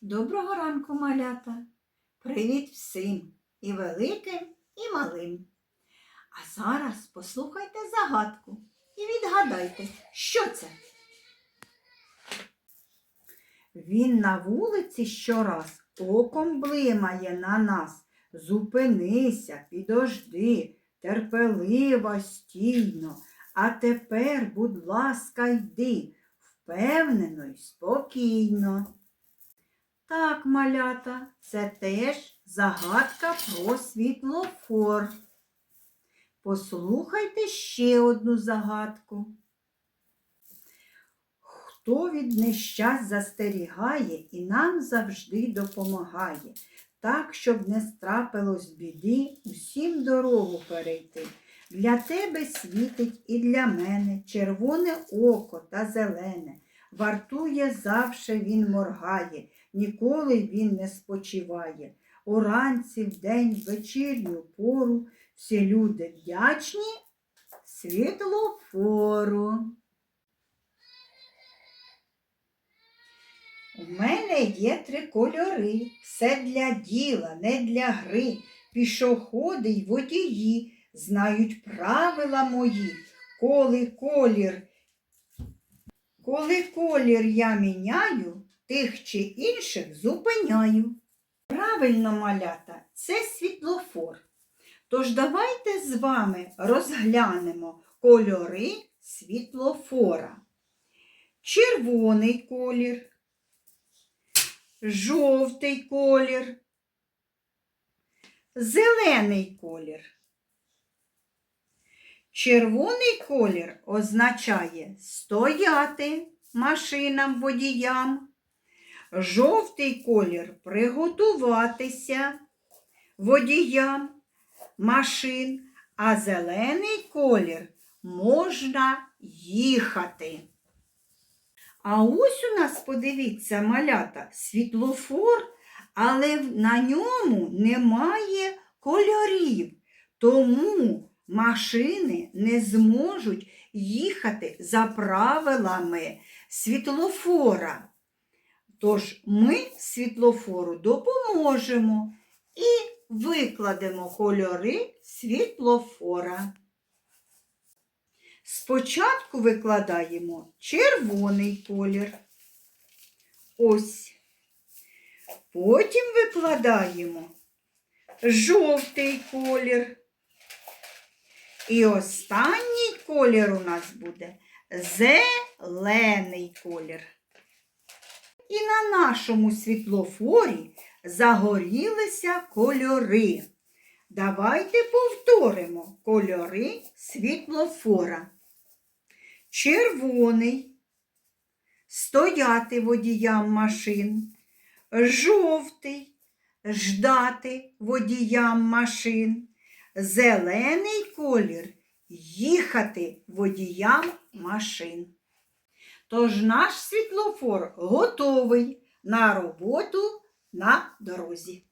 Доброго ранку, малята! Привіт всім і великим, і малим. А зараз послухайте загадку і відгадайте, що це. Він на вулиці щораз оком блимає на нас. Зупинися, підожди, терпеливо, стійно. А тепер, будь ласка, йди, впевнено й спокійно. Так, малята, це теж загадка про світлофор. Послухайте ще одну загадку. Хто від нещасть застерігає і нам завжди допомагає, так, щоб не страпилось біди, усім дорогу перейти. Для тебе світить і для мене червоне око та зелене. Вартує завше він моргає, ніколи він не спочиває. Уранці, вдень, вечірню пору всі люди вдячні світлофору. У мене є три кольори, все для діла, не для гри. Пішоходи й водії знають правила мої, коли колір, коли колір я міняю, тих чи інших зупиняю. Правильно, малята, це світлофор. Тож давайте з вами розглянемо кольори світлофора. Червоний колір, жовтий колір, зелений колір. Червоний колір означає стояти машинам водіям. Жовтий колір приготуватися водіям машин, а зелений колір можна їхати. А ось у нас, подивіться, малята, світлофор, але на ньому немає кольорів. Тому машини не зможуть їхати за правилами світлофора. Тож ми світлофору допоможемо і викладемо кольори світлофора. Спочатку викладаємо червоний колір. Ось. Потім викладаємо жовтий колір. І останній колір у нас буде зелений колір. І на нашому світлофорі загорілися кольори. Давайте повторимо кольори світлофора. Червоний стояти водіям машин, жовтий ждати водіям машин, зелений колір їхати водіям машин. Тож наш світлофор готовий на роботу на дорозі.